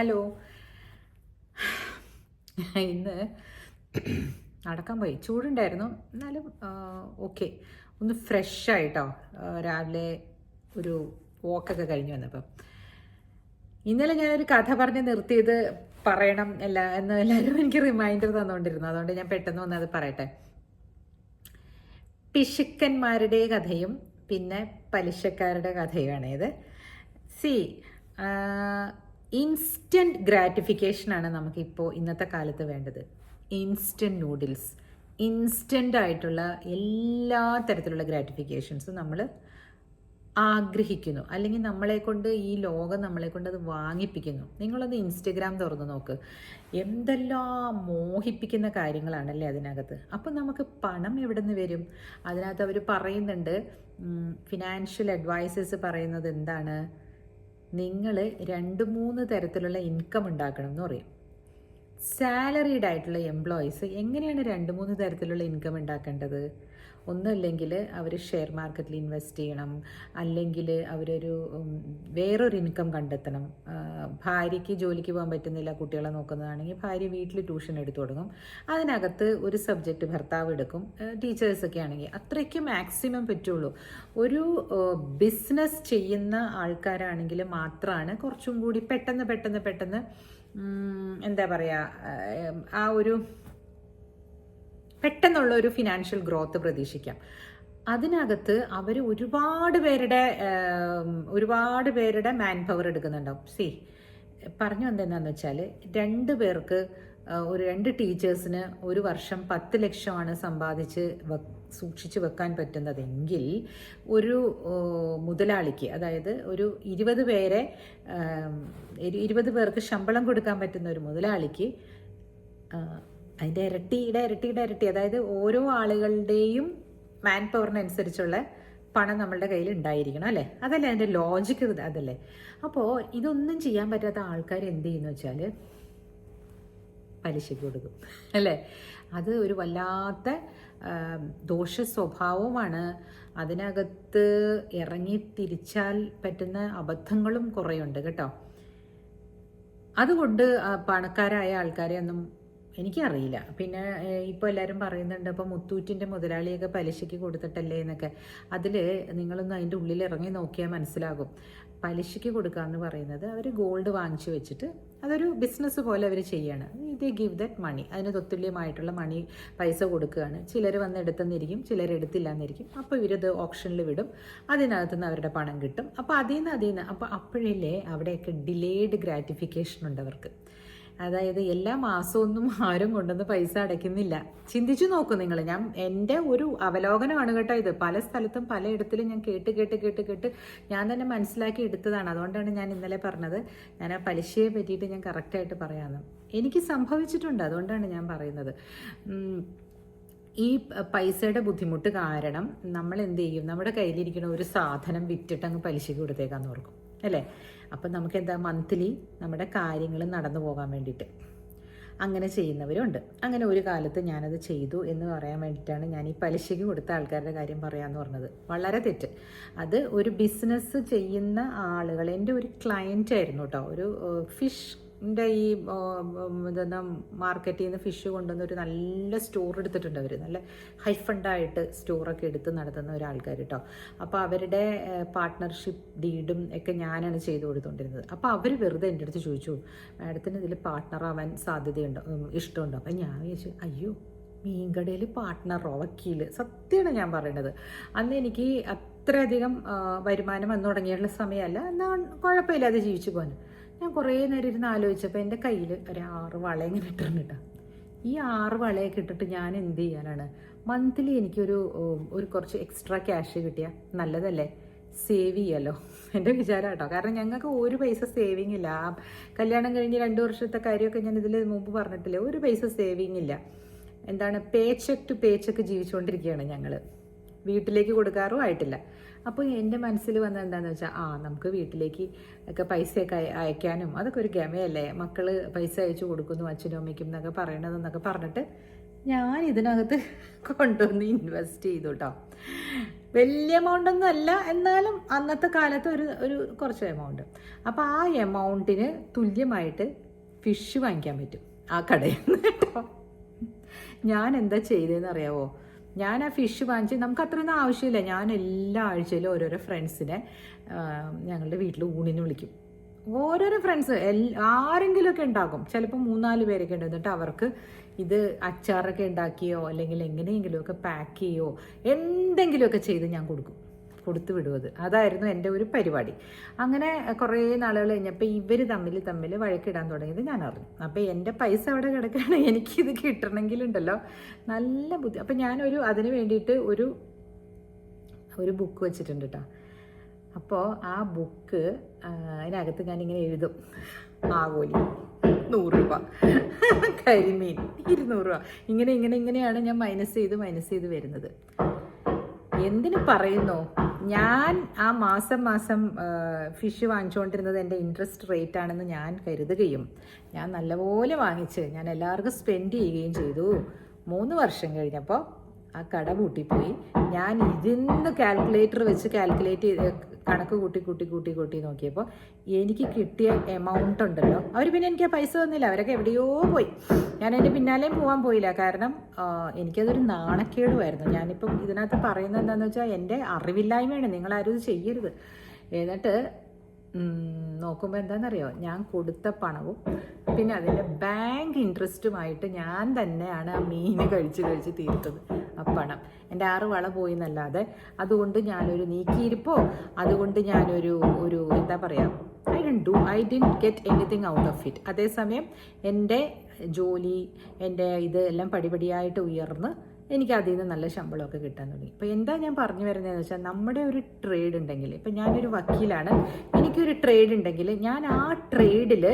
Hello. ഇന്ന് നടക്കാൻ പോയി. ചൂടുണ്ടായിരുന്നു. എന്നാലും ഓക്കെ. ഒന്ന് ഫ്രഷ് ആയിട്ടോ രാവിലെ ഒരു വോക്കൊക്കെ കഴിഞ്ഞു വന്നപ്പം. ഇന്നലെ ഞാനൊരു കഥ പറഞ്ഞ് നിർത്തിയത് പറയണം അല്ല എന്ന് എല്ലാവരും എനിക്ക് റിമൈൻഡർ തന്നുകൊണ്ടിരുന്നു അതുകൊണ്ട് ഞാൻ പെട്ടെന്ന് വന്നത് പറയട്ടെ. പിശുക്കന്മാരുടെ കഥയും പിന്നെ പലിശക്കാരുടെ കഥയുമാണ് ഇത് സി ഇൻസ്റ്റന്റ് ഗ്രാറ്റിഫിക്കേഷനാണ് നമുക്കിപ്പോൾ ഇന്നത്തെ കാലത്ത് വേണ്ടത്. Instant noodles. ഇൻസ്റ്റന്റ് ആയിട്ടുള്ള എല്ലാ തരത്തിലുള്ള ഗ്രാറ്റിഫിക്കേഷൻസ് നമ്മൾ ആഗ്രഹിക്കുന്നു. അല്ലെങ്കിൽ നമ്മളെ കൊണ്ട് ഈ ലോകം നമ്മളെ കൊണ്ട് അത് വാങ്ങിപ്പിക്കുന്നു. നിങ്ങളൊന്ന് ഇൻസ്റ്റഗ്രാം തുറന്ന് നോക്ക്. എന്തെല്ലാം മോഹിപ്പിക്കുന്ന കാര്യങ്ങളാണല്ലേ അതിനകത്ത്. അപ്പം നമുക്ക് പണം എവിടെ നിന്ന് വരും? അതിനകത്ത് അവർ പറയുന്നുണ്ട് ഫിനാൻഷ്യൽ അഡ്വൈസേഴ്സ് പറയുന്നത് എന്താണ്? നിങ്ങൾ രണ്ട് മൂന്ന് തരത്തിലുള്ള ഇൻകം ഉണ്ടാക്കണം എന്ന് പറയും. സാലറീഡ് ആയിട്ടുള്ള എംപ്ലോയീസ് എങ്ങനെയാണ് രണ്ട് മൂന്ന് തരത്തിലുള്ള ഇൻകം ഉണ്ടാക്കേണ്ടത്? ഒന്നല്ലെങ്കിൽ അവർ ഷെയർ മാർക്കറ്റിൽ ഇൻവെസ്റ്റ് ചെയ്യണം. അല്ലെങ്കിൽ അവരൊരു വേറൊരു ഇൻകം കണ്ടെത്തണം. ഭാര്യയ്ക്ക് ജോലിക്ക് പോകാൻ പറ്റുന്നില്ല കുട്ടികളെ നോക്കുന്നതാണെങ്കിൽ ഭാര്യ വീട്ടിൽ ട്യൂഷൻ എടുത്തു തുടങ്ങും അതിനകത്ത് ഒരു സബ്ജക്റ്റ് ഭർത്താവ് എടുക്കും. ടീച്ചേഴ്സൊക്കെ ആണെങ്കിൽ അത്രയ്ക്ക് മാക്സിമം പറ്റുള്ളൂ. ഒരു ബിസിനസ് ചെയ്യുന്ന ആൾക്കാരാണെങ്കിൽ മാത്രമാണ് കുറച്ചും കൂടി പെട്ടെന്ന് പെട്ടെന്ന് പെട്ടെന്ന് എന്താ പറയുക ആ ഒരു പെട്ടെന്നുള്ള ഒരു ഫിനാൻഷ്യൽ ഗ്രോത്ത് പ്രതീക്ഷിക്കാം. അതിനകത്ത് അവർ ഒരുപാട് പേരുടെ ഒരുപാട് പേരുടെ മാൻ പവർ എടുക്കുന്നുണ്ടാവും. സി പറഞ്ഞു വന്നെന്താന്ന് വെച്ചാൽ രണ്ട് പേർക്ക് ഒരു രണ്ട് ടീച്ചേഴ്സിന് ഒരു വർഷം പത്ത് ലക്ഷമാണ് സമ്പാദിച്ച് സൂക്ഷിച്ചു വെക്കാൻ പറ്റുന്നതെങ്കിൽ ഒരു മുതലാളിക്ക് അതായത് ഒരു ഇരുപത് പേരെ ഇരുപത് പേർക്ക് ശമ്പളം കൊടുക്കാൻ പറ്റുന്ന ഒരു മുതലാളിക്ക് അതിന്റെ ഇരട്ടിയുടെ ഇരട്ടിയുടെ ഇരട്ടി അതായത് ഓരോ ആളുകളുടെയും മാൻ പവറിനനുസരിച്ചുള്ള പണം നമ്മളുടെ കയ്യിൽ ഉണ്ടായിരിക്കണം അല്ലേ? അതല്ലേ അതിന്റെ ലോജിക്ക് അതല്ലേ? അപ്പോൾ ഇതൊന്നും ചെയ്യാൻ പറ്റാത്ത ആൾക്കാർ എന്ത് ചെയ്യുന്നു വെച്ചാൽ പലിശയ്ക്ക് കൊടുക്കും അല്ലേ? അത് ഒരു വല്ലാത്ത ദോഷ സ്വഭാവമാണ് അതിനകത്ത് ഇറങ്ങി തിരിച്ചാൽ പറ്റുന്ന അബദ്ധങ്ങളും കുറേയുണ്ട് കേട്ടോ? അതുകൊണ്ട് പണക്കാരായ ആൾക്കാരെ ഒന്നും എനിക്കറിയില്ല. പിന്നെ ഇപ്പോൾ എല്ലാവരും പറയുന്നുണ്ട് അപ്പോൾ മുത്തൂറ്റിന്റെ മുതലാളിയൊക്കെ പലിശയ്ക്ക് കൊടുത്തിട്ടല്ലേ? എന്നൊക്കെ. അതിൽ നിങ്ങളൊന്ന് അതിന്റെ ഉള്ളിൽ ഇറങ്ങി നോക്കിയാൽ മനസ്സിലാകും. പലിശയ്ക്ക് കൊടുക്കുക എന്ന് പറയുന്നത് അവർ ഗോൾഡ് വാങ്ങിച്ചു വെച്ചിട്ട് അതൊരു ബിസിനസ് പോലെ അവർ ചെയ്യാണ്. ഇത് ഗിവ് ദറ്റ് മണി അതിന് തൊത്തുല്യമായിട്ടുള്ള മണി പൈസ കൊടുക്കുകയാണ്. ചിലർ വന്ന് എടുത്തെന്നിരിക്കും ചിലർ എടുത്തില്ല എന്നിരിക്കും അപ്പോൾ ഇവരത് ഓപ്ഷനിൽ വിടും. അതിനകത്ത് നിന്ന് അവരുടെ പണം കിട്ടും. അപ്പോൾ അതിൽ നിന്ന് അതിൽ നിന്ന് അപ്പോൾ അപ്പോഴില്ലേ അവിടെയൊക്കെ ഡിലേഡ് ഗ്രാറ്റിഫിക്കേഷൻ ഉണ്ട് അവർക്ക്. അതായത് എല്ലാ മാസമൊന്നും ആരും കൊണ്ടുവന്ന് പൈസ അടയ്ക്കുന്നില്ല. ചിന്തിച്ചു നോക്കൂ നിങ്ങൾ ഞാൻ എന്റെ ഒരു അവലോകനമാണ് കേട്ടോ ഇത്. പല സ്ഥലത്തും പലയിടത്തിലും ഞാൻ കേട്ട് കേട്ട് കേട്ട് കേട്ട് ഞാൻ തന്നെ മനസ്സിലാക്കി എടുത്തതാണ്. അതുകൊണ്ടാണ് ഞാൻ ഇന്നലെ പറഞ്ഞത്. ഞാൻ ആ പലിശയെ പറ്റിയിട്ട് ഞാൻ കറക്റ്റായിട്ട് പറയാമെന്ന് എനിക്ക് സംഭവിച്ചിട്ടുണ്ട്. അതുകൊണ്ടാണ് ഞാൻ പറയുന്നത്. ഈ പൈസയുടെ ബുദ്ധിമുട്ട് കാരണം നമ്മൾ എന്ത് ചെയ്യും? നമ്മുടെ കയ്യിലിരിക്കുന്ന ഒരു സാധനം വിറ്റിട്ട് അങ്ങ് പലിശയ്ക്ക് കൊടുത്തേക്കാന്ന് ഓർക്കും. അല്ലേ? അപ്പം നമുക്ക് എന്താ മന്ത്ലി നമ്മുടെ കാര്യങ്ങൾ നടന്നു പോകാൻ വേണ്ടിയിട്ട്. അങ്ങനെ ചെയ്യുന്നവരുണ്ട്. അങ്ങനെ ഒരു കാലത്ത് ഞാനത് ചെയ്തു എന്ന് പറയാൻ വേണ്ടിയിട്ടാണ് ഞാൻ ഈ പലിശയ്ക്ക് കൊടുത്ത ആൾക്കാരുടെ കാര്യം പറയാമെന്ന് പറഞ്ഞത്. വളരെ തെറ്റ്. അത് ഒരു ബിസിനസ് ചെയ്യുന്ന ആളുകൾ എന്റെ ഒരു ക്ലയന്റ് ആയിരുന്നു കേട്ടോ. ഒരു ഫിഷ് എന്റെ ഈ ഇതെന്താ മാർക്കറ്റിൽ നിന്ന് ഫിഷ് കൊണ്ടുവന്ന ഒരു നല്ല സ്റ്റോർ എടുത്തിട്ടുണ്ട് അവർ നല്ല ഹൈഫണ്ടായിട്ട് സ്റ്റോറൊക്കെ എടുത്ത് നടത്തുന്ന ഒരാൾക്കാർ കേട്ടോ അപ്പോൾ അവരുടെ പാർട്ട്ണർഷിപ്പ് ഡീഡും ഒക്കെ ഞാനാണ് ചെയ്തു കൊടുത്തുകൊണ്ടിരുന്നത് അപ്പോൾ അവർ വെറുതെ എന്റെ അടുത്ത് ചോദിച്ചു മാഡത്തിന് ഇതിൽ പാർട്ട്ണറാവാൻ സാധ്യതയുണ്ടോ? ഇഷ്ടമുണ്ടോ? അപ്പം ഞാൻ ചോദിച്ചു അയ്യോ മീൻകടയിൽ പാർട്ട്ണറോ വക്കീൽ സത്യമാണ് ഞാൻ പറയുന്നത് അന്ന് എനിക്ക് അത്രയധികം വരുമാനം വന്നു തുടങ്ങിയുള്ള സമയമല്ല. എന്നാൽ കുഴപ്പമില്ലാതെ ജീവിച്ചു പോകാൻ ഞാൻ കുറേ നേരം ഇരുന്ന് ആലോചിച്ചപ്പോൾ എന്റെ കയ്യിൽ ഒരു ആറ് വള ഇങ്ങനെ ഇട്ടിട്ടുണ്ട് ഈ ആറ് വളയൊക്കെ ഇട്ടിട്ട് ഞാൻ എന്ത് ചെയ്യാനാണ്? മന്ത്ലി എനിക്കൊരു ഒരു കുറച്ച് എക്സ്ട്രാ ക്യാഷ് കിട്ടിയാൽ നല്ലതല്ലേ? സേവ് ചെയ്യാലോ എന്റെ വിചാരം കേട്ടോ കാരണം ഞങ്ങൾക്ക് ഒരു പൈസ സേവിങ് ഇല്ല. കല്യാണം കഴിഞ്ഞ് രണ്ട് വർഷത്തെ കാര്യമൊക്കെ ഞാൻ ഇതിൽ മുമ്പ് പറഞ്ഞിട്ടില്ല? ഒരു പൈസ സേവിങ് ഇല്ല. എന്താണ്? Pay check to pay check ജീവിച്ചുകൊണ്ടിരിക്കുകയാണ് ഞങ്ങൾ വീട്ടിലേക്ക് കൊടുക്കാറും ആയിട്ടില്ല. അപ്പോൾ എന്റെ മനസ്സിൽ വന്ന എന്താണെന്ന് വെച്ചാൽ ആ നമുക്ക് വീട്ടിലേക്ക് ഒക്കെ പൈസയൊക്കെ അയക്കാനും അതൊക്കെ ഒരു ഗമയല്ലേ? മക്കൾ പൈസ അയച്ചു കൊടുക്കുന്നു അച്ഛനും അമ്മയ്ക്കും എന്നൊക്കെ പറയണതെന്നൊക്കെ പറഞ്ഞിട്ട് ഞാൻ ഇതിനകത്ത് കൊണ്ടുവന്ന് ഇൻവെസ്റ്റ് ചെയ്തു കേട്ടോ വലിയ എമൗണ്ട് ഒന്നും അല്ല എന്നാലും അന്നത്തെ കാലത്ത് ഒരു ഒരു കുറച്ച് എമൗണ്ട് അപ്പോൾ ആ എമൗണ്ടിന് തുല്യമായിട്ട് ഫിഷ് വാങ്ങിക്കാൻ പറ്റും ആ കടയിൽ നിന്ന് കേട്ടോ ഞാൻ എന്താ ചെയ്തതെന്ന് അറിയാവോ? ഞാൻ ആ ഫിഷ് വാങ്ങിച്ച് നമുക്ക് അത്രയൊന്നും ആവശ്യമില്ല. ഞാൻ എല്ലാ ആഴ്ചയിലും ഓരോരോ ഫ്രണ്ട്സിനെ ഞങ്ങളുടെ വീട്ടിൽ ഊണിന് വിളിക്കും. ഓരോരോ ഫ്രണ്ട്സ് ആരെങ്കിലും ആരെങ്കിലുമൊക്കെ ഉണ്ടാകും. ചിലപ്പോൾ മൂന്നാൽ പേരൊക്കെ ഉണ്ട്. എന്നിട്ട് അവർക്ക് ഇത് അച്ചാറൊക്കെ ഉണ്ടാക്കിയോ അല്ലെങ്കിൽ എങ്ങനെയെങ്കിലുമൊക്കെ പാക്ക് ചെയ്യോ എന്തെങ്കിലുമൊക്കെ ചെയ്ത് ഞാൻ കൊടുക്കും. കൊടുത്തു വിടുവത്. അതായിരുന്നു എന്റെ ഒരു പരിപാടി. അങ്ങനെ കുറേ നാളുകൾ കഴിഞ്ഞപ്പോൾ ഇവർ തമ്മിൽ തമ്മിൽ വഴക്കിടാൻ തുടങ്ങിയത് ഞാൻ അറിഞ്ഞു. അപ്പോൾ എന്റെ പൈസ അവിടെ കിടക്കുകയാണ് എനിക്കിത് കിട്ടണമെങ്കിലുണ്ടല്ലോ. നല്ല ബുദ്ധി. അപ്പം ഞാനൊരു അതിന് വേണ്ടിയിട്ട് ഒരു ഒരു ബുക്ക് വെച്ചിട്ടുണ്ട് കേട്ടോ. അപ്പോൾ ആ ബുക്ക് അതിനകത്ത് ഞാനിങ്ങനെ എഴുതും. ആകോലി നൂറ് രൂപ. കരിമീൻ. ഇരുന്നൂറ് രൂപ. ഇങ്ങനെ ഇങ്ങനെ ഇങ്ങനെയാണ് ഞാൻ മൈനസ് ചെയ്ത് മൈനസ് ചെയ്ത് വരുന്നത്. എന്തിനു പറയുന്നു? ഞാൻ ആ മാസം മാസം ഫിഷ് വാങ്ങിച്ചുകൊണ്ടിരുന്നത് എന്റെ ഇൻട്രസ്റ്റ് റേറ്റ് ആണെന്ന് ഞാൻ കരുതുകയും ഞാൻ നല്ലപോലെ വാങ്ങിച്ച് ഞാൻ എല്ലാവർക്കും സ്പെൻഡ് ചെയ്യുകയും ചെയ്തു. മൂന്ന് വർഷം കഴിഞ്ഞപ്പോൾ ആ കട പൂട്ടിപ്പോയി. ഞാൻ ഇതിന്ന് കാൽക്കുലേറ്റർ വെച്ച് കാൽക്കുലേറ്റ് ചെയ്ത് കണക്ക് കൂട്ടി കൂട്ടി കൂട്ടി കൂട്ടി നോക്കിയപ്പോൾ എനിക്ക് കിട്ടിയ എമൗണ്ട് ഉണ്ടല്ലോ. അവർ പിന്നെ എനിക്ക് ആ പൈസ തന്നില്ല. അവരൊക്കെ എവിടെയോ പോയി. ഞാൻ എന്റെ പിന്നാലെയും പോകാൻ പോയില്ല. കാരണം എനിക്കതൊരു നാണക്കേടുമായിരുന്നു ഞാനിപ്പം ഇതിനകത്ത് പറയുന്നത് എന്താണെന്ന് വെച്ചാൽ എന്റെ അറിവില്ലായ്മയാണ്. നിങ്ങളാരും ഇത് ചെയ്യരുത്. എന്നിട്ട് നോക്കുമ്പോൾ എന്താണെന്നറിയോ ഞാൻ കൊടുത്ത പണവും പിന്നെ അതിന്റെ ബാങ്ക് ഇൻട്രസ്റ്റുമായിട്ട് ഞാൻ തന്നെയാണ് ആ മീൻ കഴിച്ച് കഴിച്ച് തീർത്തത് ആ പണം. എന്റെ ആറ് വള പോയി എന്നല്ലാതെ അതുകൊണ്ട് ഞാനൊരു നീക്കിയിരിപ്പോ അതുകൊണ്ട് ഞാനൊരു ഒരു എന്താ പറയുക I done do I didn't get anything out of it അതേസമയം എന്റെ ജോലി എന്റെ ഇത് എല്ലാം പടിപടിയായിട്ട് ഉയർന്ന് എനിക്ക് അതിൽ നിന്ന് നല്ല ശമ്പളമൊക്കെ കിട്ടാൻ തുടങ്ങി. അപ്പോൾ എന്താ ഞാൻ പറഞ്ഞു വരുന്നതെന്ന് വെച്ചാൽ നമ്മുടെ ഒരു ട്രേഡ് ഉണ്ടെങ്കിൽ ഇപ്പം ഞാനൊരു വക്കീലാണ് എനിക്കൊരു ട്രേഡ് ഉണ്ടെങ്കിൽ ഞാൻ ആ ട്രേഡിൽ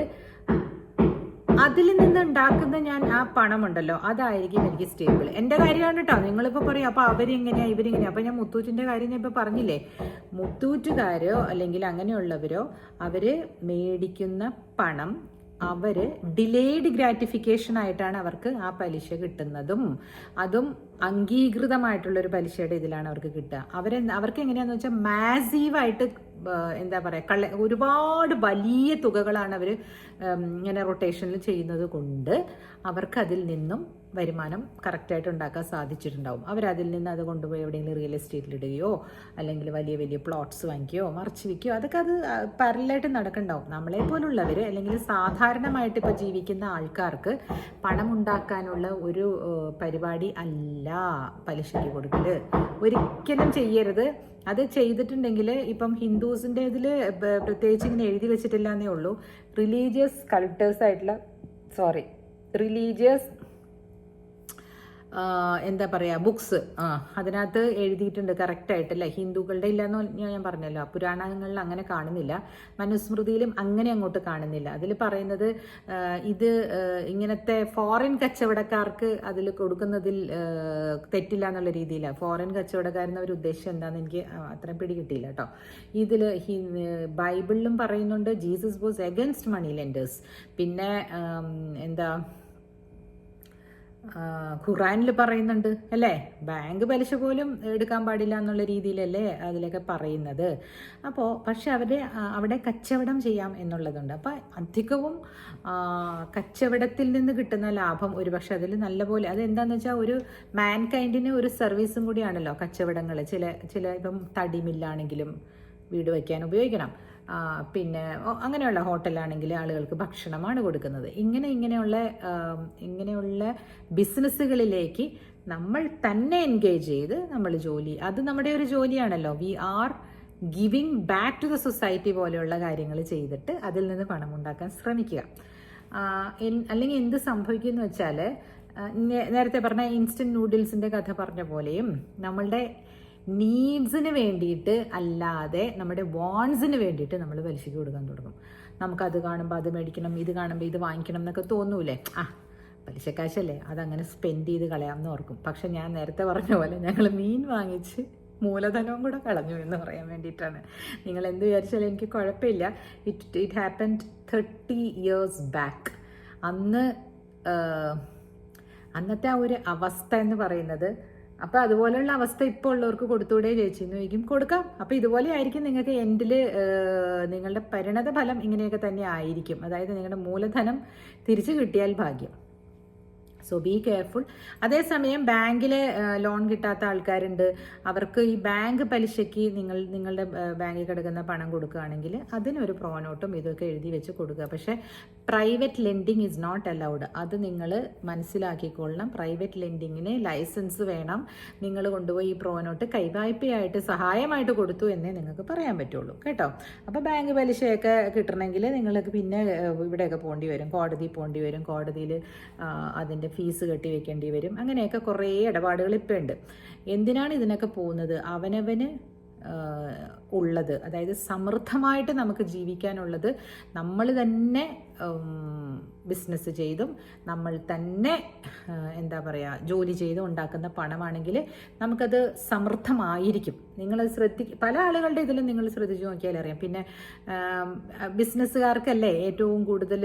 അതിൽ നിന്ന് ഉണ്ടാക്കുന്ന ഞാൻ ആ പണമുണ്ടല്ലോ അതായിരിക്കും എനിക്ക് സ്റ്റേബിൾ എന്റെ കാര്യമാണ് കേട്ടോ നിങ്ങളിപ്പോൾ പറയും അപ്പോൾ അവരെങ്ങനെയാണ് ഇവരെങ്ങനെയാണ് അപ്പോൾ ഞാൻ മുത്തൂറ്റിന്റെ കാര്യം ഞാൻ ഇപ്പോൾ പറഞ്ഞില്ലേ? മുത്തൂറ്റുകാരോ അല്ലെങ്കിൽ അങ്ങനെയുള്ളവരോ അവർ മേടിക്കുന്ന പണം അവർ ഡിലേഡ് ഗ്രാറ്റിഫിക്കേഷൻ ആയിട്ടാണ് അവർക്ക് ആ പലിശ കിട്ടുന്നതും. അതും അംഗീകൃതമായിട്ടുള്ളൊരു പലിശയുടെ ഇതിലാണ് അവർക്ക് കിട്ടുക. അവരെ അവർക്ക് എങ്ങനെയാന്ന് വെച്ചാൽ മാസീവായിട്ട് എന്താ പറയുക കള്ള ഒരുപാട് വലിയ തുകകളാണ് അവർ ഇങ്ങനെ റൊട്ടേഷനിൽ ചെയ്യുന്നത് കൊണ്ട് അവർക്ക് അതിൽ നിന്നും വരുമാനം കറക്റ്റായിട്ട് ഉണ്ടാക്കാൻ സാധിച്ചിട്ടുണ്ടാവും. അവരതിൽ നിന്ന് അത് കൊണ്ടുപോയി എവിടെയെങ്കിലും റിയൽ എസ്റ്റേറ്റിൽ ഇടുകയോ അല്ലെങ്കിൽ വലിയ വലിയ പ്ലോട്ട്സ് വാങ്ങിക്കുകയോ മറിച്ച് വയ്ക്കുകയോ അതൊക്കെ അത് പാരലായിട്ട് നടക്കണ്ടാവും. നമ്മളെ പോലുള്ളവർ അല്ലെങ്കിൽ സാധാരണമായിട്ട് ഇപ്പോൾ ജീവിക്കുന്ന ആൾക്കാർക്ക് പണം ഉണ്ടാക്കാനുള്ള ഒരു പരിപാടി അല്ല പലിശയ്ക്ക് കൊടുക്കൽ ഒരിക്കലും ചെയ്യരുത്. അത് ചെയ്തിട്ടുണ്ടെങ്കിൽ ഇപ്പം ഹിന്ദുസിന്റെ ഇതിൽ പ്രത്യേകിച്ച് ഇങ്ങനെ എഴുതി വെച്ചിട്ടില്ല എന്നേ ഉള്ളൂ. റിലീജിയസ് കൾട്ടേഴ്സ് ആയിട്ടുള്ള സോറി റിലീജിയസ് എന്താ പറയുക ബുക്സ് ആ അതിനകത്ത് എഴുതിയിട്ടുണ്ട് കറക്റ്റായിട്ടല്ലേ ഹിന്ദുക്കളുടെ ഇല്ലെന്ന് ഞാൻ പറഞ്ഞല്ലോ. പുരാണങ്ങളിൽ അങ്ങനെ കാണുന്നില്ല. മനുസ്മൃതിയിലും അങ്ങനെ അങ്ങോട്ട് കാണുന്നില്ല. അതിൽ പറയുന്നത് ഇത് ഇങ്ങനത്തെ ഫോറിൻ കച്ചവടക്കാർക്ക് അതിൽ കൊടുക്കുന്നതിൽ തെറ്റില്ല എന്നുള്ള രീതിയിലാണ് ഫോറിൻ കച്ചവടക്കാരെന്ന ഒരു ഉദ്ദേശം എന്താണെന്ന് എനിക്ക് അത്രയും പിടികിട്ടിയില്ല കേട്ടോ ഇതിൽ ബൈബിളിലും പറയുന്നുണ്ട് Jesus was against money lenders പിന്നെ എന്താ ഖുറാനിൽ പറയുന്നുണ്ട് അല്ലേ? ബാങ്ക് പലിശ പോലും എടുക്കാൻ പാടില്ല എന്നുള്ള രീതിയിലല്ലേ അതിലൊക്കെ പറയുന്നത്. അപ്പോൾ പക്ഷെ അവരെ അവിടെ കച്ചവടം ചെയ്യാം എന്നുള്ളതുണ്ട്. അപ്പോൾ അധികവും കച്ചവടത്തിൽ നിന്ന് കിട്ടുന്ന ലാഭം ഒരുപക്ഷെ അതിൽ നല്ലപോലെ അതെന്താണെന്ന് വെച്ചാൽ ഒരു മാൻ കൈൻഡിന് ഒരു സർവീസും കൂടിയാണല്ലോ കച്ചവടങ്ങൾ ചില ചില ഇപ്പം തടിമില്ലാണെങ്കിലും വീട് വയ്ക്കാൻ ഉപയോഗിക്കണം. പിന്നെ അങ്ങനെയുള്ള ഹോട്ടലാണെങ്കിൽ ആളുകൾക്ക് ഭക്ഷണമാണ് കൊടുക്കുന്നത്. ഇങ്ങനെ ഇങ്ങനെയുള്ള ഇങ്ങനെയുള്ള ബിസിനസ്സുകളിലേക്ക് നമ്മൾ തന്നെ എൻഗേജ് ചെയ്ത് നമ്മൾ ജോലി അത് നമ്മുടെ ഒരു ജോലിയാണല്ലോ. We are giving back to the society പോലെയുള്ള കാര്യങ്ങൾ ചെയ്തിട്ട് അതിൽ നിന്ന് പണം ഉണ്ടാക്കാൻ ശ്രമിക്കുക. അല്ലെങ്കിൽ എന്ത് സംഭവിക്കുമെന്ന് വെച്ചാൽ നേരത്തെ പറഞ്ഞ ഇൻസ്റ്റന്റ് നൂഡിൽസിന്റെ കഥ പറഞ്ഞ പോലെയും നമ്മളുടെ നീഡ്സിന് വേണ്ടിയിട്ട് അല്ലാതെ നമ്മുടെ വാൺസിന് വേണ്ടിയിട്ട് നമ്മൾ പലിശയ്ക്ക് കൊടുക്കാൻ തുടങ്ങും. നമുക്കത് കാണുമ്പോൾ അത് മേടിക്കണം ഇത് കാണുമ്പോൾ ഇത് വാങ്ങിക്കണം എന്നൊക്കെ തോന്നൂലേ? ആ പലിശക്കാശല്ലേ അതങ്ങനെ സ്പെൻഡ് ചെയ്ത് കളയാമെന്ന് ഓർക്കും. പക്ഷെ ഞാൻ നേരത്തെ പറഞ്ഞ പോലെ ഞങ്ങൾ മീൻ വാങ്ങിച്ച് മൂലധനവും കൂടെ കളഞ്ഞു എന്ന് പറയാൻ വേണ്ടിയിട്ടാണ്. നിങ്ങൾ എന്ത് വിചാരിച്ചാലും എനിക്ക് കുഴപ്പമില്ല. It it happened thirty years back അന്ന് അന്നത്തെ ആ ഒരു അവസ്ഥ എന്ന് പറയുന്നത് അപ്പോൾ അതുപോലെയുള്ള അവസ്ഥ ഇപ്പോൾ ഉള്ളവർക്ക് കൊടുത്തൂടെ ചേച്ചി? എന്ന് ചോദിക്കും. കൊടുക്കാം. അപ്പോൾ ഇതുപോലെ ആയിരിക്കും നിങ്ങൾക്ക് എൻഡിൽ നിങ്ങളുടെ പരിണത ഫലം ഇങ്ങനെയൊക്കെ തന്നെ ആയിരിക്കും. അതായത് നിങ്ങളുടെ മൂലധനം തിരിച്ചു കിട്ടിയാൽ ഭാഗ്യം. സോ ബി കെയർഫുൾ അതേസമയം ബാങ്കിൽ ലോൺ കിട്ടാത്ത ആൾക്കാരുണ്ട്. അവർക്ക് ഈ ബാങ്ക് പലിശയ്ക്ക് നിങ്ങൾ നിങ്ങളുടെ ബാങ്കിൽ കിടക്കുന്ന പണം കൊടുക്കുകയാണെങ്കിൽ അതിനൊരു പ്രോനോട്ടും ഇതൊക്കെ എഴുതി വെച്ച് കൊടുക്കുക. പക്ഷേ private lending is not allowed അത് നിങ്ങൾ മനസ്സിലാക്കിക്കൊള്ളണം. പ്രൈവറ്റ് ലെൻഡിങ്ങിന് ലൈസൻസ് വേണം. നിങ്ങൾ കൊണ്ടുപോയി ഈ പ്രോനോട്ട് കൈവായ്പയായിട്ട് സഹായമായിട്ട് കൊടുത്തു എന്നേ നിങ്ങൾക്ക് പറയാൻ പറ്റുള്ളൂ. കേട്ടോ? അപ്പോൾ ബാങ്ക് പലിശയൊക്കെ കിട്ടണമെങ്കിൽ നിങ്ങൾക്ക് പിന്നെ ഇവിടെയൊക്കെ പോകേണ്ടി വരും. കോടതി പോകേണ്ടി വരും. കോടതിയിൽ അതിന്റെ ഫീസ് കെട്ടി വെക്കേണ്ടി വരും. അങ്ങനെയൊക്കെ കുറേ ഇടപാടുകൾ ഇപ്പോൾ ഉണ്ട് എന്തിനാണ് ഇതിനൊക്കെ പോകുന്നത്? അവനവന് ഉള്ളത് അതായത് സമൃദ്ധമായിട്ട് നമുക്ക് ജീവിക്കാനുള്ളത് നമ്മൾ തന്നെ ബിസിനസ് ചെയ്തും നമ്മൾ തന്നെ എന്താ പറയുക ജോലി ചെയ്തും ഉണ്ടാക്കുന്ന പണമാണെങ്കിൽ നമുക്കത് സമൃദ്ധമായിരിക്കും. നിങ്ങൾ ശ്രദ്ധി പല ആളുകളുടെ ഇതിലും നിങ്ങൾ ശ്രദ്ധിച്ചു നോക്കിയാൽ അറിയാം. പിന്നെ ബിസിനസ്സുകാർക്കല്ലേ ഏറ്റവും കൂടുതൽ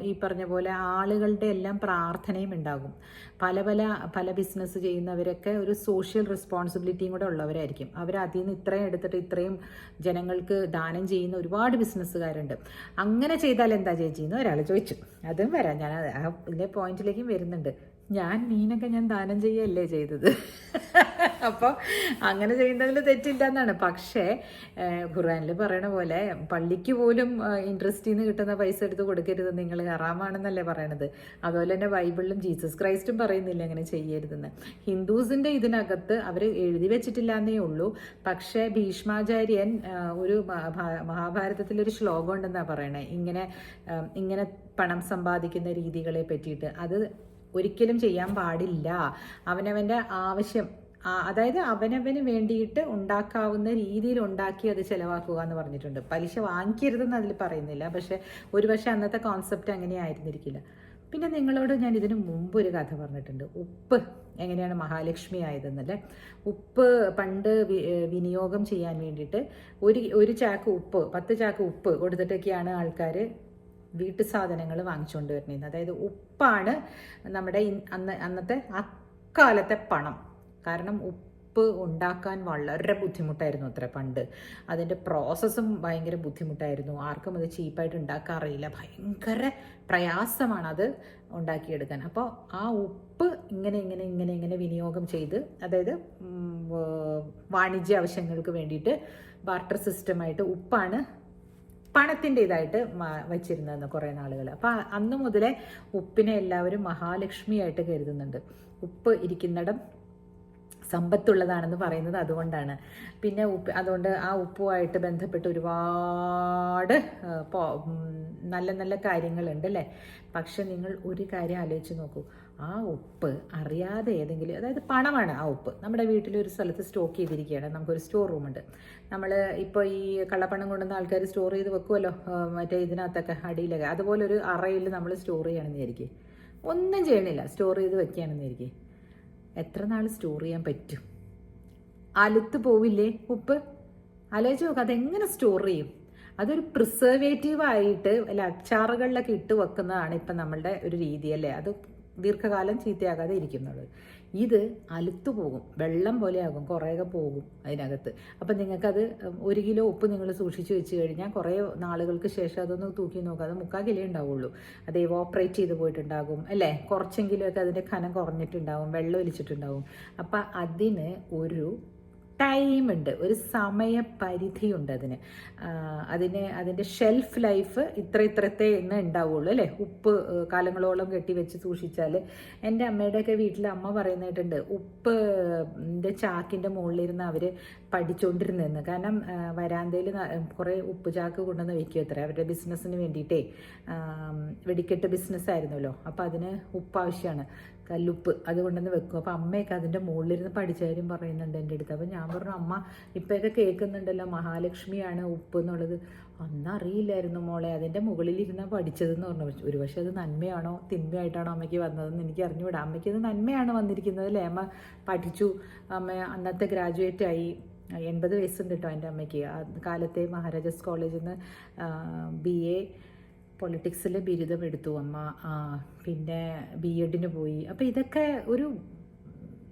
ഈ പറഞ്ഞ പോലെ ആളുകളുടെ എല്ലാം പ്രാർത്ഥനയും ഉണ്ടാകും. പല പല പല ബിസിനസ് ചെയ്യുന്നവരൊക്കെ ഒരു സോഷ്യൽ റെസ്പോൺസിബിലിറ്റിയും കൂടെ ഉള്ളവരായിരിക്കും. അവർ അതിൽ നിന്ന് ഇത്രയും എടുത്തിട്ട് ഇത്രയും ജനങ്ങൾക്ക് ദാനം ചെയ്യുന്ന ഒരുപാട് ബിസിനസ്സുകാരുണ്ട്. അങ്ങനെ ചെയ്താൽ എന്താ ചേച്ചി? എന്ന് ഒരാൾ ചോദിച്ചു. അതും വരാം. ഞാൻ ആ പോയിന്റിലേക്കും വരുന്നുണ്ട്. ഞാൻ മീനൊക്കെ ഞാൻ ദാനം ചെയ്യല്ലേ ചെയ്തത്. അപ്പോൾ അങ്ങനെ ചെയ്യുന്നതിൽ തെറ്റില്ല എന്നാണ് പക്ഷേ ഖുറാനിൽ പറയണ പോലെ പള്ളിക്ക് പോലും ഇൻട്രസ്റ്റിൽ നിന്ന് കിട്ടുന്ന പൈസ എടുത്ത് കൊടുക്കരുത്. നിങ്ങൾ ഹറാമാണെന്നല്ലേ പറയണത്. അതുപോലെ തന്നെ ബൈബിളിലും ജീസസ് ക്രൈസ്റ്റും പറയുന്നില്ല അങ്ങനെ ചെയ്യരുതെന്ന്. ഹിന്ദുസിന്റെ ഇതിനകത്ത് അവർ എഴുതി വെച്ചിട്ടില്ല എന്നേ ഉള്ളൂ. പക്ഷേ ഭീഷ്മാചാര്യൻ ഒരു മഹാഭാരതത്തിലൊരു ശ്ലോകം ഉണ്ടെന്നാണ് പറയണേ. ഇങ്ങനെ ഇങ്ങനെ പണം സമ്പാദിക്കുന്ന രീതികളെ പറ്റിയിട്ട്. അത് ഒരിക്കലും ചെയ്യാൻ പാടില്ല. അവനവന്റെ ആവശ്യം അതായത് അവനവന് വേണ്ടിയിട്ട് ഉണ്ടാക്കാവുന്ന രീതിയിൽ ഉണ്ടാക്കി അത് ചിലവാക്കുക എന്ന് പറഞ്ഞിട്ടുണ്ട്. പലിശ വാങ്ങിക്കരുതെന്ന് അതിൽ പറയുന്നില്ല. പക്ഷെ ഒരുപക്ഷെ അന്നത്തെ കോൺസെപ്റ്റ് അങ്ങനെ ആയിരുന്നിരിക്കില്ല. പിന്നെ നിങ്ങളോട് ഞാൻ ഇതിനു മുമ്പ് ഒരു കഥ പറഞ്ഞിട്ടുണ്ട്. ഉപ്പ് എങ്ങനെയാണ് മഹാലക്ഷ്മി ആയതെന്നല്ലേ? ഉപ്പ് പണ്ട് വിനിയോഗം ചെയ്യാൻ വേണ്ടിയിട്ട് ഒരു ഒരു ചാക്ക് ഉപ്പ് പത്ത് ചാക്ക് ഉപ്പ് കൊടുത്തിട്ടൊക്കെയാണ് ആൾക്കാർ വീട്ടു സാധനങ്ങൾ വാങ്ങിച്ചുകൊണ്ട് വരുന്നത്. അതായത് ഉപ്പാണ് നമ്മുടെ അന്ന് അന്നത്തെ അക്കാലത്തെ പണം. കാരണം ഉപ്പ് ഉണ്ടാക്കാൻ വളരെ ബുദ്ധിമുട്ടായിരുന്നു അത്ര പണ്ട്. അതിന്റെ പ്രോസസ്സും ഭയങ്കര ബുദ്ധിമുട്ടായിരുന്നു. ആർക്കും അത് ചീപ്പായിട്ട് ഉണ്ടാക്കാറില്ല ഭയങ്കര പ്രയാസമാണ് അത് ഉണ്ടാക്കിയെടുക്കാൻ. അപ്പോൾ ആ ഉപ്പ് ഇങ്ങനെ ഇങ്ങനെ ഇങ്ങനെ ഇങ്ങനെ വിനിയോഗം ചെയ്ത് അതായത് വാണിജ്യ ആവശ്യങ്ങൾക്ക് വേണ്ടിയിട്ട് ബാർട്ടർ സിസ്റ്റമായിട്ട് ഉപ്പാണ് പണത്തിന്റെ ഇതായിട്ട് വച്ചിരുന്നതെന്ന് കുറേ നാളുകൾ അപ്പോൾ അന്ന് മുതലേ ഉപ്പിനെ എല്ലാവരും മഹാലക്ഷ്മിയായിട്ട് കരുതുന്നുണ്ട്. ഉപ്പ് ഇരിക്കുന്നിടം സമ്പത്തുള്ളതാണെന്ന് പറയുന്നത് അതുകൊണ്ടാണ്. പിന്നെ ഉപ്പ് അതുകൊണ്ട് ആ ഉപ്പുമായിട്ട് ബന്ധപ്പെട്ട് ഒരുപാട് നല്ല നല്ല കാര്യങ്ങളുണ്ട് അല്ലേ? പക്ഷെ നിങ്ങൾ ഒരു കാര്യം ആലോചിച്ച് നോക്കൂ. ആ ഉപ്പ് അറിയാതെ ഏതെങ്കിലും അതായത് പണമാണ് ആ ഉപ്പ്. നമ്മുടെ വീട്ടിൽ ഒരു സ്ഥലത്ത് സ്റ്റോക്ക് ചെയ്തിരിക്കുകയാണ്. നമുക്കൊരു സ്റ്റോർ റൂമുണ്ട് നമ്മൾ ഇപ്പോൾ ഈ കള്ളപ്പണം കൊണ്ടുവന്ന ആൾക്കാർ സ്റ്റോർ ചെയ്ത് വെക്കുമല്ലോ മറ്റേ ഇതിനകത്തൊക്കെ അടിയിലൊക്കെ. അതുപോലെ ഒരു അറയിൽ നമ്മൾ സ്റ്റോർ ചെയ്യണമെന്ന് വിചാരിക്കും. ഒന്നും ചെയ്യണില്ല. സ്റ്റോർ ചെയ്ത് വെക്കുകയാണെന്ന് വിചാരിക്കും. എത്ര നാൾ സ്റ്റോർ ചെയ്യാൻ പറ്റും? അലുത്ത് പോവില്ലേ ഉപ്പ്? ആലോചിച്ച് നോക്കാം അതെങ്ങനെ സ്റ്റോർ ചെയ്യും? അതൊരു പ്രിസർവേറ്റീവ് ആയിട്ട് അല്ല അച്ചാറുകളിലൊക്കെ ഇട്ട് വെക്കുന്നതാണ് ഇപ്പം നമ്മളുടെ ഒരു രീതി അല്ലേ? അത് ദീർഘകാലം ചീത്തയാകാതെ ഇരിക്കുന്നത്. ഇത് അലുത്തു പോകും. വെള്ളം പോലെ ആകും കുറേയൊക്കെ പോകും അതിനകത്ത്. അപ്പം നിങ്ങൾക്കത് ഒരു കിലോ ഉപ്പ് നിങ്ങൾ സൂക്ഷിച്ച് വെച്ച് കഴിഞ്ഞാൽ കുറേ നാളുകൾക്ക് ശേഷം അതൊന്ന് തൂക്കി നോക്കുക അത് മുക്കാൽ കിലോ ഉണ്ടാവുള്ളൂ. അത് ഓപ്പറേറ്റ് ചെയ്ത് പോയിട്ടുണ്ടാകും അല്ലേ? കുറച്ചെങ്കിലുമൊക്കെ അതിന്റെ ഖനം കുറഞ്ഞിട്ടുണ്ടാകും വെള്ളം ഒലിച്ചിട്ടുണ്ടാകും അപ്പം അതിന് ഒരു ടൈമുണ്ട് ഒരു സമയപരിധിയുണ്ട് അതിന്. അതിന് അതിന്റെ ഷെൽഫ് ലൈഫ് ഇത്ര ഇത്രത്തെ എന്ന് ഉണ്ടാവുള്ളൂ അല്ലേ? ഉപ്പ് കാലങ്ങളോളം കെട്ടി വെച്ച് സൂക്ഷിച്ചാൽ എന്റെ അമ്മയുടെയൊക്കെ വീട്ടിൽ അമ്മ പറയുന്നതായിട്ടുണ്ട് ഉപ്പ് എന്റെ ചാക്കിന്റെ മുകളിലിരുന്ന് അവർ പഠിച്ചുകൊണ്ടിരുന്നെന്ന് കാരണം വരാന്തയിൽ കുറേ ഉപ്പ് ചാക്ക് കൊണ്ടുവന്ന് വെക്കും അത്ര അവരുടെ ബിസിനസ്സിന് വേണ്ടിയിട്ടേ വെടിക്കെട്ട് ബിസിനസ് ആയിരുന്നല്ലോ അപ്പോൾ അതിന് ഉപ്പ് ആവശ്യമാണ് കല്ലുപ്പ് അത് കൊണ്ടുവന്ന് വെക്കും. അപ്പോൾ അമ്മയൊക്കെ അതിന്റെ മുകളിലിരുന്ന് പഠിച്ചാലും പറയുന്നുണ്ട് എന്റെ അടുത്ത്. അപ്പോൾ ഞാൻ പറഞ്ഞു അമ്മ ഇപ്പോഴൊക്കെ കേൾക്കുന്നുണ്ടല്ലോ മഹാലക്ഷ്മിയാണ് ഉപ്പ് എന്നുള്ളത്. അന്ന് അറിയില്ലായിരുന്നു മോളെ അതിന്റെ മുകളിലിരുന്നാ പഠിച്ചതെന്ന് പറഞ്ഞു. ഒരു പക്ഷേ അത് നന്മയാണോ തിന്മയായിട്ടാണോ അമ്മയ്ക്ക് വന്നതെന്ന് എനിക്ക് അറിഞ്ഞുകൂടാ. അമ്മയ്ക്ക് അത് നന്മയാണ് വന്നിരിക്കുന്നത് അല്ലേ? അമ്മ പഠിച്ചു അമ്മ അന്നത്തെ ഗ്രാജുവേറ്റ് ആയി. എൺപത് വയസ്സുണ്ട് കേട്ടോ എന്റെ അമ്മയ്ക്ക്. ആ കാലത്തെ മഹാരാജാസ് കോളേജിൽ നിന്ന് ബി എ പൊളിറ്റിക്സിൽ ബിരുദം എടുത്തു അമ്മ പിന്നെ ബി എഡിന് പോയി. അപ്പോൾ ഇതൊക്കെ ഒരു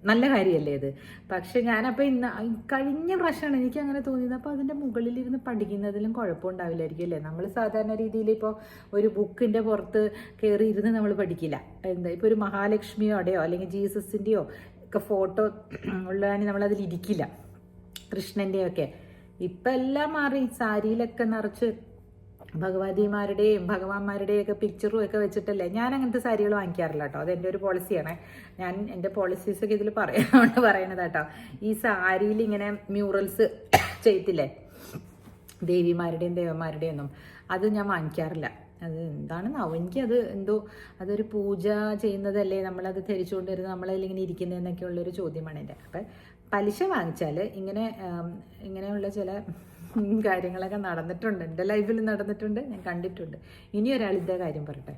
നല്ല കാര്യമല്ലേ ഇത്? പക്ഷെ ഞാനപ്പോൾ ഇന്ന് കഴിഞ്ഞ പ്രാവശ്യമാണ് എനിക്ക് അങ്ങനെ തോന്നിയത്. അപ്പോൾ അതിന്റെ മുകളിലിരുന്ന് പഠിക്കുന്നതിലും കുഴപ്പമുണ്ടാവില്ലായിരിക്കും അല്ലേ? നമ്മൾ സാധാരണ രീതിയിൽ ഇപ്പോൾ ഒരു ബുക്കിന്റെ പുറത്ത് കയറി ഇരുന്ന് നമ്മൾ പഠിക്കില്ല. എന്താ ഇപ്പോൾ ഒരു മഹാലക്ഷ്മിയോടെയോ അല്ലെങ്കിൽ ജീസസിന്റെയോ ഒക്കെ ഫോട്ടോ ഉള്ളതാണ് നമ്മളതിൽ ഇരിക്കില്ല. കൃഷ്ണന്റെയൊക്കെ ഇപ്പം എല്ലാം മാറി സാരിയിലൊക്കെ നിറച്ച് ഭഗവതിമാരുടെയും ഭഗവാന്മാരുടെയും ഒക്കെ പിക്ചറും ഒക്കെ വെച്ചിട്ടല്ലേ? ഞാൻ അങ്ങനത്തെ സാരികൾ വാങ്ങിക്കാറില്ല കേട്ടോ. അത് എന്റെ ഒരു പോളിസിയാണ് ഞാൻ എന്റെ പോളിസീസ് ഒക്കെ ഇതിൽ പറയാണ്ട് പറയണത് കേട്ടോ. ഈ സാരിയിൽ ഇങ്ങനെ മ്യൂറൽസ് ചെയ്തില്ലേ ദേവിമാരുടെയും ദേവന്മാരുടെയും ഒന്നും. അത് ഞാൻ വാങ്ങിക്കാറില്ല. അത് എന്താണെന്നാവും? അത് എന്തോ അതൊരു പൂജ ചെയ്യുന്നതല്ലേ? നമ്മളത് ധരിച്ചുകൊണ്ടിരുന്ന് നമ്മളതിലിങ്ങനെ ഇരിക്കുന്നതെന്നൊക്കെയുള്ളൊരു ചോദ്യമാണ് എന്റെ. അപ്പം പലിശ വാങ്ങിച്ചാൽ ഇങ്ങനെ ഇങ്ങനെയുള്ള ചില കാര്യങ്ങളൊക്കെ നടന്നിട്ടുണ്ട്. എന്റെ ലൈഫിൽ നടന്നിട്ടുണ്ട്. ഞാൻ കണ്ടിട്ടുണ്ട്. ഇനി ഇതേ കാര്യം പറയട്ടെ.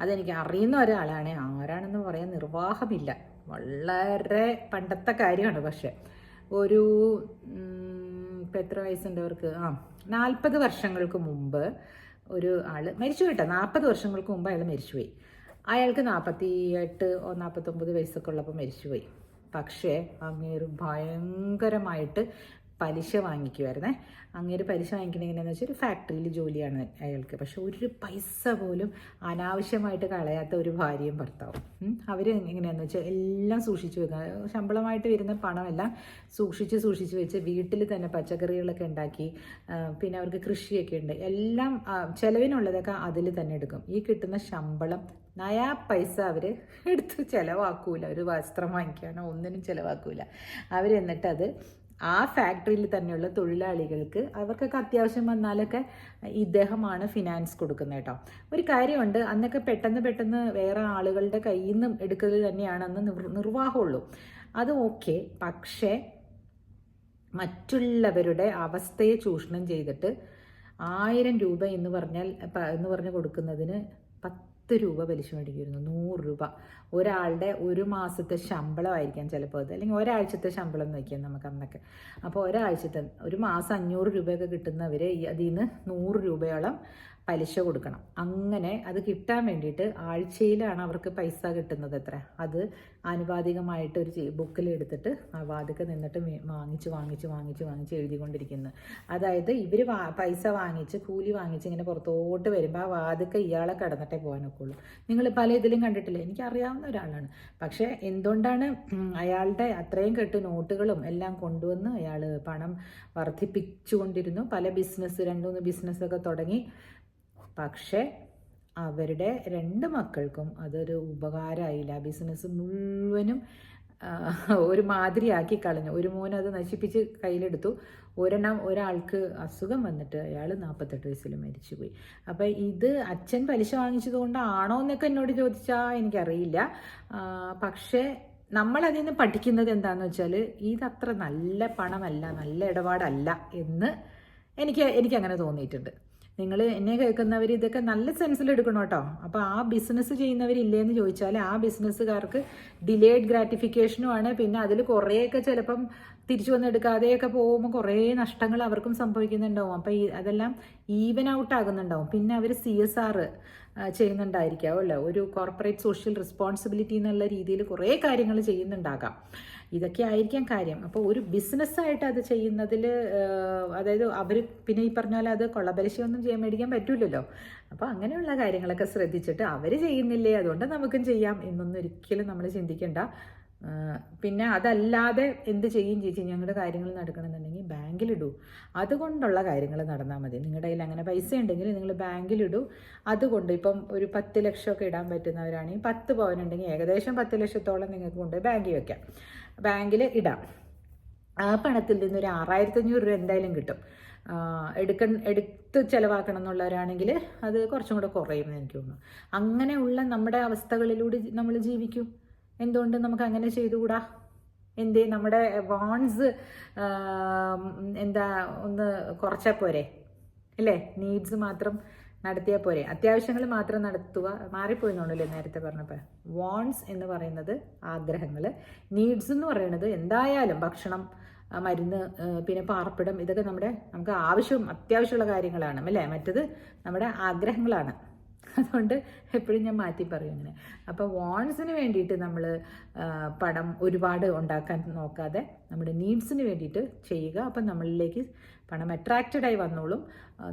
അതെനിക്ക് അറിയുന്ന ഒരാളാണ്. ആരാണെന്ന് പറയാൻ നിർവാഹമില്ല. വളരെ പണ്ടത്തെ കാര്യമാണ് പക്ഷെ. ഒരു ഇപ്പം എത്ര വയസ്സുണ്ട് അവർക്ക് ആ നാൽപ്പത് വർഷങ്ങൾക്ക് മുമ്പ് ഒരു ആൾ മരിച്ചു കേട്ടോ. നാൽപ്പത് വർഷങ്ങൾക്ക് മുമ്പ് അയാൾ മരിച്ചുപോയി. അയാൾക്ക് നാൽപ്പത്തി എട്ട് നാൽപ്പത്തൊമ്പത് വയസ്സൊക്കെ ഉള്ളപ്പോൾ മരിച്ചുപോയി. പക്ഷേ അങ്ങേര് ഭയങ്കരമായിട്ട് പലിശ വാങ്ങിക്കുമായിരുന്നേ അങ്ങേര് പലിശ വാങ്ങിക്കുന്നത് എങ്ങനെയാണെന്ന് വെച്ചാൽ ഒരു ഫാക്ടറിയിൽ ജോലിയാണ് അയാൾക്ക്. പക്ഷെ ഒരു പൈസ പോലും അനാവശ്യമായിട്ട് കളയാത്ത ഒരു ഭാര്യയും ഭർത്താവും. അവർ എങ്ങനെയാണെന്ന് വെച്ചാൽ എല്ലാം സൂക്ഷിച്ചു വെക്കുക ശമ്പളമായിട്ട് വരുന്ന പണമെല്ലാം സൂക്ഷിച്ച് സൂക്ഷിച്ച് വെച്ച് വീട്ടിൽ തന്നെ പച്ചക്കറികളൊക്കെ ഉണ്ടാക്കി പിന്നെ അവർക്ക് കൃഷിയൊക്കെ ഉണ്ട്. എല്ലാം ചിലവിനുള്ളതൊക്കെ അതിൽ തന്നെ എടുക്കും. ഈ കിട്ടുന്ന ശമ്പളം നയാ പൈസ അവർ എടുത്ത് ചിലവാക്കൂല. ഒരു വസ്ത്രം വാങ്ങിക്കാനോ ഒന്നിനും ചിലവാക്കൂല. അത് ആ ഫാക്ടറിയിൽ തന്നെയുള്ള തൊഴിലാളികൾക്ക് അവർക്കൊക്കെ അത്യാവശ്യം വന്നാലൊക്കെ ഇദ്ദേഹമാണ് ഫിനാൻസ് കൊടുക്കുന്നത് കേട്ടോ. ഒരു കാര്യമുണ്ട് അന്നൊക്കെ പെട്ടെന്ന് പെട്ടെന്ന് വേറെ ആളുകളുടെ കയ്യിൽ നിന്നും എടുക്കൽ തന്നെയാണെന്ന് നിർ നിർവാഹമുള്ളൂ. അത് ഓക്കെ പക്ഷേ മറ്റുള്ളവരുടെ അവസ്ഥയെ ചൂഷണം ചെയ്തിട്ട് ആയിരം രൂപ എന്ന് പറഞ്ഞാൽ എന്ന് പറഞ്ഞ് കൊടുക്കുന്നതിന് പത്ത് രൂപ പലിശ മേടിക്കുമായിരുന്നു. നൂറ് രൂപ. ഒരാളുടെ ഒരു മാസത്തെ ശമ്പളമായിരിക്കാം ചിലപ്പോൾ അത്. അല്ലെങ്കിൽ ഒരാഴ്ചത്തെ ശമ്പളം എന്ന് വയ്ക്കാം നമുക്ക് അന്നൊക്കെ. അപ്പോൾ ഒരാഴ്ചത്തെ ഒരു മാസം അഞ്ഞൂറ് രൂപയൊക്കെ കിട്ടുന്നവർ അതിൽ നിന്ന് നൂറ് രൂപയോളം പലിശ കൊടുക്കണം. അങ്ങനെ അത് കിട്ടാൻ വേണ്ടിയിട്ട് ആഴ്ചയിലാണ് അവർക്ക് പൈസ കിട്ടുന്നത് എത്ര. അത് ആനുപാതികമായിട്ട് ഒരു ബുക്കിൽ എടുത്തിട്ട് ആ വാതിക്ക് നിന്നിട്ട് വാങ്ങിച്ച് വാങ്ങിച്ച് വാങ്ങിച്ച് വാങ്ങിച്ച് എഴുതിക്കൊണ്ടിരിക്കുന്നത് അതായത് ഇവർ പൈസ വാങ്ങിച്ച് കൂലി വാങ്ങിച്ച് ഇങ്ങനെ പുറത്തോട്ട് വരുമ്പോൾ ആ വാതിക്ക ഇയാളെ കടന്നിട്ടേ പോകാനൊക്കെയുള്ളൂ നിങ്ങൾ പല ഇതിലും കണ്ടിട്ടില്ല? എനിക്കറിയാവുന്ന ഒരാളാണ്. പക്ഷേ എന്തുകൊണ്ടാണ് അയാളുടെ അത്രയും കെട്ട് നോട്ടുകളും എല്ലാം കൊണ്ടുവന്ന് അയാൾ പണം വർദ്ധിപ്പിച്ചുകൊണ്ടിരുന്നു. പല ബിസിനസ് രണ്ടുമൂന്ന് ബിസിനസ്സൊക്കെ തുടങ്ങി. പക്ഷേ അവരുടെ രണ്ട് മക്കൾക്കും അതൊരു ഉപകാരമായില്ല ബിസിനസ് മുഴുവനും ഒരു മാതിരിയാക്കി കളഞ്ഞു. ഒരു മോൻ അത് നശിപ്പിച്ച് കയ്യിലെടുത്തു. ഒരെണ്ണം ഒരാൾക്ക് അസുഖം വന്നിട്ട് അയാൾ നാൽപ്പത്തെട്ട് വയസ്സിൽ മരിച്ചുപോയി. അപ്പം ഇത് അച്ഛൻ പലിശ വാങ്ങിച്ചത് കൊണ്ടാണോ എന്നൊക്കെ എന്നോട് ചോദിച്ചാൽ എനിക്കറിയില്ല. പക്ഷേ നമ്മളതിൽ നിന്ന് പഠിക്കുന്നത് എന്താണെന്ന് വെച്ചാൽ ഇതത്ര നല്ല പണമല്ല നല്ല ഇടപാടല്ല എന്ന് എനിക്ക് എനിക്കങ്ങനെ തോന്നിയിട്ടുണ്ട്. നിങ്ങൾ എന്നെ കേൾക്കുന്നവർ ഇതൊക്കെ നല്ല സെൻസിൽ എടുക്കണം കേട്ടോ. അപ്പോൾ ആ ബിസിനസ് ചെയ്യുന്നവരില്ലേന്ന് ചോദിച്ചാൽ ആ ബിസിനസ്സുകാർക്ക് ഡിലേഡ് ഗ്രാറ്റിഫിക്കേഷനുമാണ് പിന്നെ അതിൽ കുറേയൊക്കെ ചിലപ്പം തിരിച്ചു വന്നെടുക്കാതെയൊക്കെ പോകുമ്പോൾ കുറേ നഷ്ടങ്ങൾ അവർക്കും സംഭവിക്കുന്നുണ്ടാവും. അപ്പോൾ ഈ അതെല്ലാം ഈവൻ ഔട്ട് ആകുന്നുണ്ടാവും. പിന്നെ അവർ സി എസ് ആർ ചെയ്യുന്നുണ്ടായിരിക്കാം അല്ലേ ഒരു കോർപ്പറേറ്റ് സോഷ്യൽ റെസ്പോൺസിബിലിറ്റി എന്നുള്ള രീതിയിൽ കുറേ കാര്യങ്ങൾ ചെയ്യുന്നുണ്ടാകാം. ഇതൊക്കെ ആയിരിക്കാം കാര്യം. അപ്പോൾ ഒരു ബിസിനസ്സായിട്ട് അത് ചെയ്യുന്നതിൽ അതായത് അവർ പിന്നെ ഈ പറഞ്ഞ പോലെ അത് കൊള്ളപലിശയൊന്നും ചെയ്യാൻ മേടിക്കാൻ പറ്റൂലല്ലോ. അപ്പോൾ അങ്ങനെയുള്ള കാര്യങ്ങളൊക്കെ ശ്രദ്ധിച്ചിട്ട് അവർ ചെയ്യുന്നില്ലേ അതുകൊണ്ട് നമുക്കും ചെയ്യാം എന്നൊന്നും ഒരിക്കലും നമ്മൾ ചിന്തിക്കേണ്ട. പിന്നെ അതല്ലാതെ എന്ത് ചെയ്യും ചേച്ചി? ഞങ്ങളുടെ കാര്യങ്ങൾ നടക്കണമെന്നുണ്ടെങ്കിൽ ബാങ്കിലിടൂ. അതുകൊണ്ടുള്ള കാര്യങ്ങൾ നടന്നാൽ മതി. നിങ്ങളുടെ കയ്യിൽ അങ്ങനെ പൈസ ഉണ്ടെങ്കിൽ നിങ്ങൾ ബാങ്കിലിടൂ. അതുകൊണ്ട് ഇപ്പം ഒരു പത്ത് ലക്ഷമൊക്കെ ഇടാൻ പറ്റുന്നവരാണെങ്കിൽ പത്ത് പവൻ ഉണ്ടെങ്കിൽ ഏകദേശം പത്ത് ലക്ഷത്തോളം നിങ്ങൾക്ക് കൊണ്ടുപോയി ബാങ്കിൽ വെക്കാം. ബാങ്കിൽ ഇടാം. ആ പണത്തിൽ നിന്ന് ഒരു ആറായിരത്തി അഞ്ഞൂറ് രൂപ എന്തായാലും കിട്ടും. എടുക്ക എടുത്ത് ചിലവാക്കണം എന്നുള്ളവരാണെങ്കിൽ അത് കുറച്ചും കൂടെ കുറയുമെന്ന് എനിക്ക് തോന്നുന്നു. അങ്ങനെയുള്ള നമ്മുടെ അവസ്ഥകളിലൂടെ നമ്മൾ ജീവിക്കും. എന്തുകൊണ്ട് നമുക്ക് അങ്ങനെ ചെയ്തുകൂടാ? എന്തേ നമ്മുടെ വോൺസ് എന്താ ഒന്ന് കുറച്ചാൽ പോരെ? അല്ലേ? നീഡ്സ് മാത്രം നടത്തിയാൽ പോരെ. അത്യാവശ്യങ്ങൾ മാത്രം നടത്തുക മാറിപ്പോയിന്നുണ്ടല്ലേ നേരത്തെ പറഞ്ഞപ്പോൾ വോൺസ് എന്ന് പറയുന്നത് ആഗ്രഹങ്ങൾ നീഡ്സ് എന്ന് പറയുന്നത് എന്തായാലും ഭക്ഷണം മരുന്ന് പിന്നെ പാർപ്പിടം ഇതൊക്കെ നമ്മുടെ നമുക്ക് ആവശ്യം അത്യാവശ്യമുള്ള കാര്യങ്ങളാണ് അല്ലേ? മറ്റത് നമ്മുടെ ആഗ്രഹങ്ങളാണ്. അതുകൊണ്ട് എപ്പോഴും ഞാൻ മാറ്റി പറയും ഇങ്ങനെ. അപ്പോൾ വോൺസിന് വേണ്ടിയിട്ട് നമ്മൾ പണം ഒരുപാട് ഉണ്ടാക്കാൻ നോക്കാതെ നമ്മുടെ നീഡ്സിന് വേണ്ടിയിട്ട് ചെയ്യുക. അപ്പം നമ്മളിലേക്ക് പണം അട്രാക്റ്റഡായി വന്നോളും.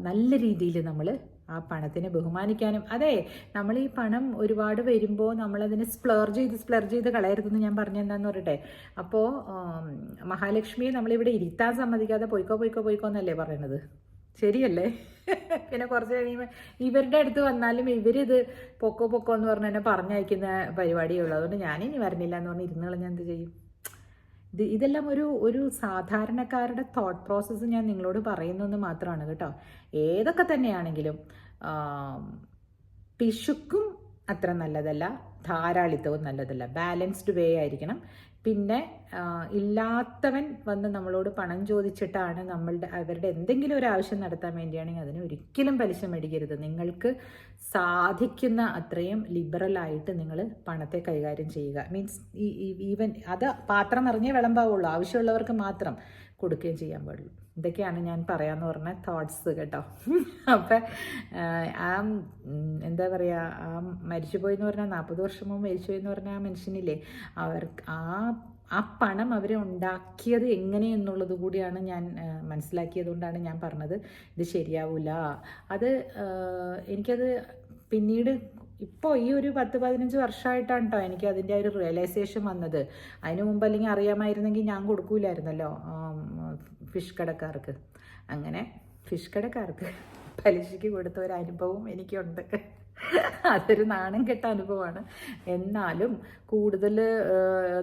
നല്ല രീതിയിൽ നമ്മൾ ആ പണത്തിനെ ബഹുമാനിക്കാനും. അതെ നമ്മൾ ഈ പണം ഒരുപാട് വരുമ്പോൾ നമ്മളതിനെ സ്പ്ലർ ചെയ്ത് സ്പ്ലർ ചെയ്ത് കളയരുതെന്ന് ഞാൻ പറഞ്ഞെന്താന്ന് പറയട്ടെ? അപ്പോൾ മഹാലക്ഷ്മിയെ നമ്മളിവിടെ ഇരുത്താൻ സമ്മതിക്കാതെ പോയിക്കോ പോയിക്കോ പോയിക്കോ എന്നല്ലേ പറയണത്? ശരിയല്ലേ? പിന്നെ കുറച്ച് കഴിയുമ്പോൾ ഇവരുടെ അടുത്ത് വന്നാലും ഇവരിത് പൊക്കോ പൊക്കോ എന്ന് പറഞ്ഞ് എന്നെ പറഞ്ഞയക്കുന്ന പരിപാടിയേ ഉള്ളൂ. അതുകൊണ്ട് ഞാനിനി വരണില്ല എന്ന് പറഞ്ഞ് ഇരുന്നുകൾ ഞാൻ എന്ത് ചെയ്യും? ഇത് ഇതെല്ലാം ഒരു ഒരു സാധാരണക്കാരുടെ തോട്ട് പ്രോസസ്സ് ഞാൻ നിങ്ങളോട് പറയുന്നു എന്ന് മാത്രമാണ് കേട്ടോ. ഏതൊക്കെ തന്നെയാണെങ്കിലും പിശുക്കും അത്ര നല്ലതല്ല ധാരാളിത്തവും നല്ലതല്ല. ബാലൻസ്ഡ് വേ ആയിരിക്കണം. പിന്നെ ഇല്ലാത്തവൻ വന്ന് നമ്മളോട് പണം ചോദിച്ചിട്ടാണ് നമ്മളുടെ അവരുടെ എന്തെങ്കിലും ഒരു ആവശ്യം നടത്താൻ വേണ്ടിയാണെങ്കിൽ അതിന് ഒരിക്കലും പലിശ മേടിക്കരുത്. നിങ്ങൾക്ക് സാധിക്കുന്ന അത്രയും ലിബറലായിട്ട് നിങ്ങൾ പണത്തെ കൈകാര്യം ചെയ്യുക. മീൻസ് ഈവൻ അത് പാത്രം നിറഞ്ഞേ വിളമ്പാവുള്ളൂ. ആവശ്യമുള്ളവർക്ക് മാത്രം കൊടുക്കുകയും ചെയ്യാൻ പാടുള്ളൂ. ഇതൊക്കെയാണ് ഞാൻ പറയാമെന്ന് പറഞ്ഞ തോട്ട്സ് കേട്ടോ. അപ്പം ആ എന്താ പറയുക ആ മരിച്ചുപോയി എന്ന് പറഞ്ഞാൽ നാൽപ്പത് വർഷം മുമ്പ് മരിച്ചുപോയി എന്ന് പറഞ്ഞാൽ ആ മനുഷ്യനില്ലേ അവർക്ക് ആ ആ പണം അവർ ഉണ്ടാക്കിയത് എങ്ങനെയെന്നുള്ളത് കൂടിയാണ് ഞാൻ മനസ്സിലാക്കിയതുകൊണ്ടാണ് മനസ്സിലാക്കിയത് കൊണ്ടാണ് ഞാൻ പറഞ്ഞത്. ഇത് ശരിയാവില്ല അത് എനിക്കത് പിന്നീട് ഇപ്പോൾ ഈ ഒരു പത്ത് പതിനഞ്ച് വർഷമായിട്ടാണ് കേട്ടോ എനിക്ക് അതിന്റെ ഒരു റിയലൈസേഷൻ വന്നത്. അതിനു മുമ്പ് അല്ലെങ്കിൽ അറിയാമായിരുന്നെങ്കിൽ ഞാൻ കൊടുക്കൂലായിരുന്നല്ലോ. ഫിഷ് കടക്കാർക്ക്. അങ്ങനെ ഫിഷ് കടക്കാർക്ക് പലിശയ്ക്ക് കൊടുത്ത ഒരു അനുഭവം എനിക്കുണ്ട്. അതൊരു നാണം കെട്ട അനുഭവമാണ്. എന്നാലും കൂടുതൽ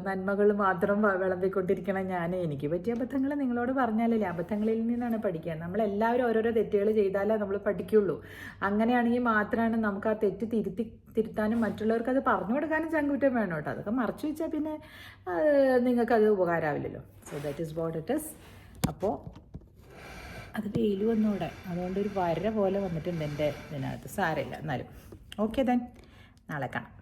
നന്മകൾ മാത്രം വിളമ്പിക്കൊണ്ടിരിക്കണം ഞാൻ എനിക്ക് പറ്റിയ അബദ്ധങ്ങൾ നിങ്ങളോട് പറഞ്ഞാലല്ലേ അബദ്ധങ്ങളിൽ നിന്നാണ് പഠിക്കുക. നമ്മളെല്ലാവരും ഓരോരോ തെറ്റുകൾ ചെയ്താലേ നമ്മൾ പഠിക്കുള്ളൂ. അങ്ങനെയാണെങ്കിൽ മാത്രമാണ് നമുക്ക് ആ തെറ്റ് തിരുത്തി തിരുത്താനും മറ്റുള്ളവർക്ക് അത് പറഞ്ഞു കൊടുക്കാനും ചങ്കുറ്റം വേണം കേട്ടോ. അതൊക്കെ മറച്ചു വെച്ചാൽ പിന്നെ നിങ്ങൾക്കത് ഉപകാരമാവില്ലല്ലോ. So that is what it is അപ്പോൾ അത് വെയിൽ വന്നൂടെ. അതുകൊണ്ട് ഒരു വര പോലെ വന്നിട്ടുണ്ട് എന്റെ ഇതിനകത്ത്. സാരമില്ല. എന്നാലും. ഓക്കെ ദെൻ നാളെ കാണാം.